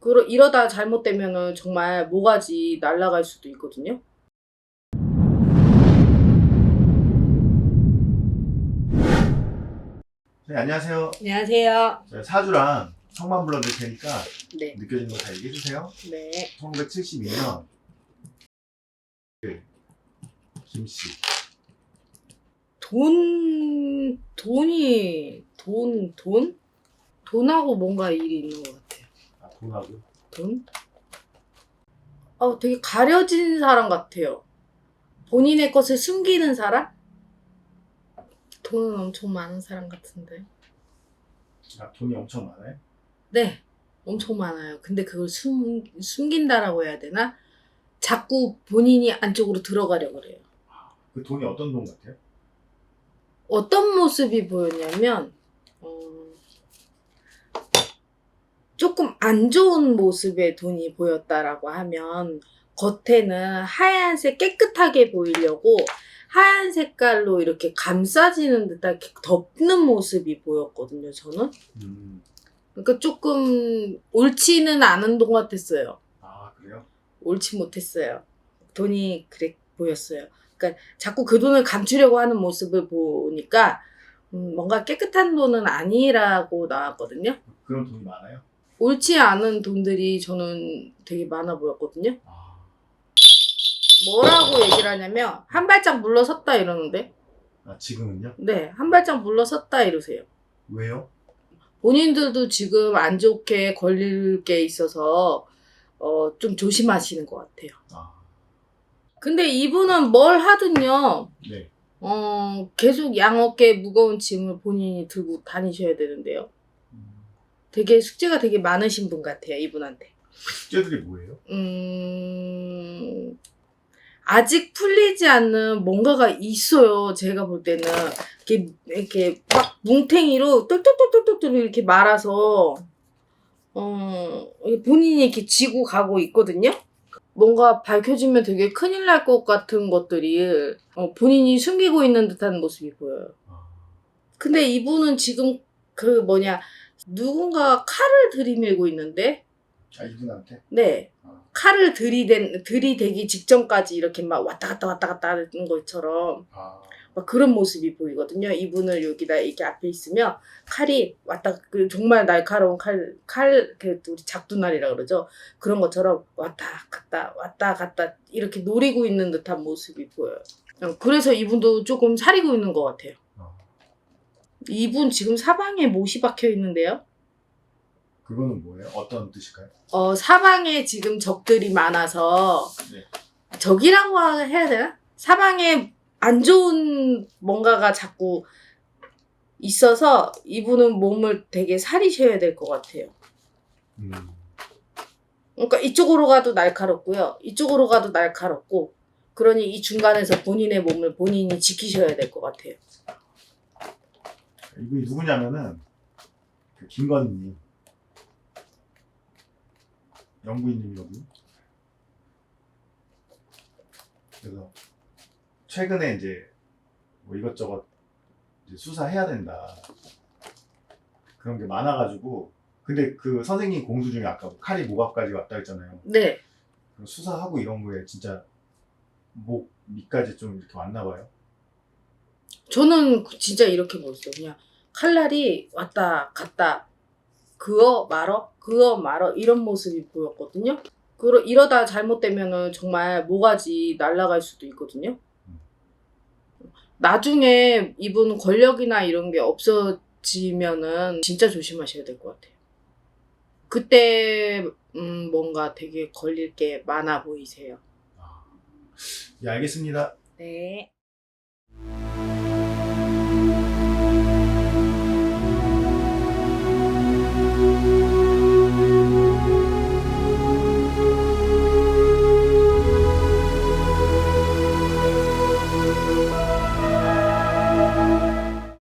그러, 이러다 잘못되면은 정말 모가지 날아갈 수도 있거든요. 네, 안녕하세요. 안녕하세요. 제가 사주랑 성만 불러드릴 테니까 네, 느껴지는 거 다 얘기해 주세요. 네. 1972년 김씨 돈, 돈이, 돈, 돈? 돈하고 뭔가 일이 있는 것 같아요. 아, 돈하고 돈? 어, 되게 가려진 사람 같아요. 본인의 것을 숨기는 사람? 돈은 엄청 많은 사람 같은데. 아, 돈이 엄청 많아요. 네, 엄청 많아요. 근데 그걸 숨, 숨긴다라고 해야 되나? 자꾸 본인이 안쪽으로 들어가려고 그래요. 그 돈이 어떤 돈 같아요? 어떤 모습이 보였냐면, 어, 조금 안 좋은 모습의 돈이 보였다라고 하면, 겉에는 하얀색 깨끗하게 보이려고 하얀 색깔로 이렇게 감싸지는 듯한 이렇게 덮는 모습이 보였거든요, 저는. 음, 그러니까 조금 옳지는 않은 돈 같았어요. 아 그래요? 옳지 못했어요. 돈이 그래 보였어요. 그러니까 자꾸 그 돈을 감추려고 하는 모습을 보니까 음, 뭔가 깨끗한 돈은 아니라고 나왔거든요. 그런 돈이 많아요? 옳지 않은 돈들이 저는 되게 많아 보였거든요. 아, 뭐라고 얘기를 하냐면 한 발짝 물러섰다 이러는데 아 지금은요? 네, 한 발짝 물러섰다 이러세요. 왜요? 본인들도 지금 안 좋게 걸릴 게 있어서 어, 좀 조심하시는 것 같아요. 아, 근데 이분은 뭘 하든요. 네. 어, 계속 양어깨 무거운 짐을 본인이 들고 다니셔야 되는데요. 음, 되게 숙제가 되게 많으신 분 같아요, 이분한테. 숙제들이 뭐예요? 음, 아직 풀리지 않는 뭔가가 있어요, 제가 볼 때는. 이렇게, 이렇게 막 뭉탱이로 똘똘똘똘똘 이렇게 말아서, 어, 본인이 이렇게 지고 가고 있거든요? 뭔가 밝혀지면 되게 큰일 날 것 같은 것들이 어, 본인이 숨기고 있는 듯한 모습이 보여요. 아, 근데 이분은 지금 그 뭐냐 누군가 칼을 들이밀고 있는데 아 이분한테? 네 아, 칼을 들이댄 들이대기 직전까지 이렇게 막 왔다 갔다 왔다 갔다 하는 것처럼 아, 막 그런 모습이 보이거든요. 이분을 여기다 이렇게 앞에 있으면 칼이 왔다 그 정말 날카로운 칼 칼 그 우리 작두날이라 그러죠. 그런 것처럼 왔다 갔다 왔다 갔다 이렇게 노리고 있는 듯한 모습이 보여요. 어, 그래서 이분도 조금 사리고 있는 것 같아요. 아, 이분 지금 사방에 못이 박혀 있는데요. 그거는 뭐예요? 어떤 뜻일까요? 어, 사방에 지금 적들이 많아서 네. 적이라고 해야 되나? 사방에 안 좋은 뭔가가 자꾸 있어서 이분은 몸을 되게 사리셔야 될 것 같아요. 음, 그러니까 이쪽으로 가도 날카롭고요. 이쪽으로 가도 날카롭고 그러니 이 중간에서 본인의 몸을 본인이 지키셔야 될 것 같아요. 이분이 누구냐면은 그 김건희 영부인님이거든요. 그래서 최근에 이제 뭐 이것저것 이제 수사해야 된다 그런 게 많아가지고 근데 그 선생님 공수 중에 아까 뭐 칼이 목 앞까지 왔다 했잖아요. 네. 그럼 수사하고 이런 거에 진짜 목 밑까지 좀 이렇게 왔나 봐요. 저는 진짜 이렇게 보였어요. 그냥 칼날이 왔다 갔다 그어 말어 그어 말어 이런 모습이 보였거든요. 그러, 이러다 잘못되면은 정말 모가지 날아갈 수도 있거든요. 나중에 이분 권력이나 이런 게 없어지면은 진짜 조심하셔야 될 것 같아요. 그때 음, 뭔가 되게 걸릴 게 많아 보이세요. 아, 예 알겠습니다. 네.